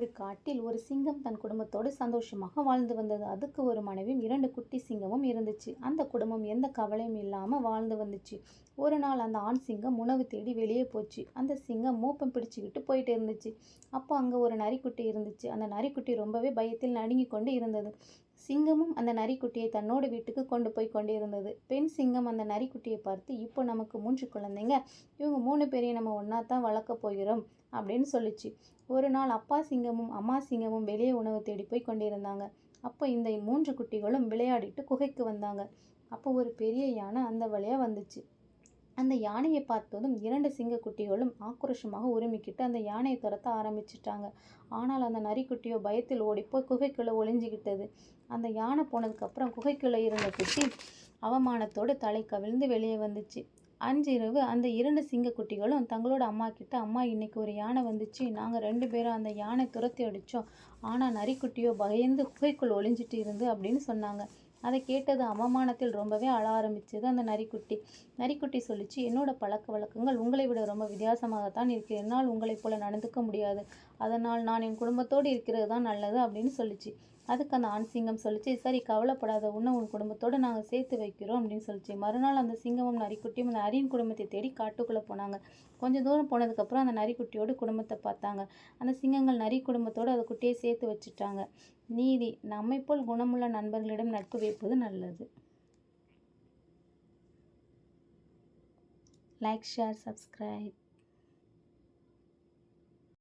ஒரு காட்டில் ஒரு சிங்கம் தன் குடும்பத்தோடு சந்தோஷமாக வாழ்ந்து வந்தது. அதுக்கு ஒரு மனைவியும் இரண்டு குட்டி சிங்கமும் இருந்துச்சு. அந்த குடும்பம் எந்த கவலையும் இல்லாமல் வாழ்ந்து வந்துச்சு. ஒரு நாள் அந்த ஆண் சிங்கம் உணவு தேடி வெளியே போச்சு. அந்த சிங்கம் மூப்பம் பிடிச்சிக்கிட்டு போயிட்டு இருந்துச்சு. அப்போ அங்கே ஒரு நரிக்குட்டி இருந்துச்சு. அந்த நரிக்குட்டி ரொம்பவே பயத்தில் நடுங்கி கொண்டு இருந்தது. சிங்கமும் அந்த நரிக்குட்டியை தன்னோட வீட்டுக்கு கொண்டு போய் கொண்டிருந்தது. பெண் சிங்கம் அந்த நரிக்குட்டியை பார்த்து இப்போ நமக்கு மூன்று குழந்தைங்க. இவங்க மூணு பேரையும் நம்ம ஒன்றா தான் வளர்க்க போகிறோம் அப்படின்னு சொல்லிச்சு. ஒரு நாள் அப்பா சிங்கமும் அம்மா சிங்கமும் வெளியே உணவு தேடி போய் கொண்டிருந்தாங்க. அப்போ இந்த மூன்று குட்டிகளும் விளையாடிட்டு குகைக்கு வந்தாங்க. அப்போ ஒரு பெரிய யானை அந்த வழியாக வந்துச்சு. அந்த யானையை பார்த்ததும் இரண்டு சிங்க குட்டிகளும் ஆக்ரோஷமாக உரிமிக்கிட்டு அந்த யானையை துரத்த ஆரம்பிச்சிட்டாங்க. ஆனால் அந்த நரிக்குட்டியோ பயத்தில் ஓடிப்போய் குகைக்குள்ளே ஒளிஞ்சிக்கிட்டது அந்த யானை போனதுக்கப்புறம் குகைக்குள்ளே இருந்த குட்டி அவமானத்தோடு தலை கவிழ்ந்து வெளியே வந்துச்சு. அன்றிரவு அந்த இரண்டு சிங்க குட்டிகளும் தங்களோட அம்மா கிட்ட அம்மா இன்னைக்கு ஒரு யானை வந்துச்சு. நாங்கள் ரெண்டு பேரும் அந்த யானை துரத்தி அடித்தோம். ஆனால் நரிக்குட்டியோ பயந்து குகைக்குள் ஒளிஞ்சிட்டு இருந்து அப்படின்னு சொன்னாங்க. அதை கேட்டது அவமானத்தில் ரொம்பவே அழ ஆரம்பிச்சது அந்த நரிக்குட்டி. நரிக்குட்டி சொல்லிச்சு என்னோட பழக்க வழக்கங்கள் உங்களை விட ரொம்ப வித்தியாசமாகத்தான் இருக்கு. என்னால் உங்களைப் போல நடந்துக்க முடியாது. அதனால் நான் என் குடும்பத்தோடு இருக்கிறது தான் நல்லது அப்படின்னு சொல்லிச்சு. அதுக்கு அந்த ஆண் சிங்கம் சொல்லிச்சு சரி கவலைப்படாத உன்னை உன் குடும்பத்தோடு நாங்கள் சேர்த்து வைக்கிறோம் அப்படின்னு சொல்லிச்சு. மறுநாள் அந்த சிங்கமும் நரிக்குட்டியும் அந்த அரியின் குடும்பத்தை தேடி காட்டுக்குள்ளே போனாங்க. கொஞ்சம் தூரம் போனதுக்கப்புறம் அந்த நரிக்குட்டியோட குடும்பத்தை பார்த்தாங்க. அந்த சிங்கங்கள் நரி குடும்பத்தோடு அந்த குட்டியை சேர்த்து வச்சுட்டாங்க. நீதி நம்மை போல் குணமுள்ள நண்பர்களிடம் நட்பு வைப்பது நல்லது. Like share subscribe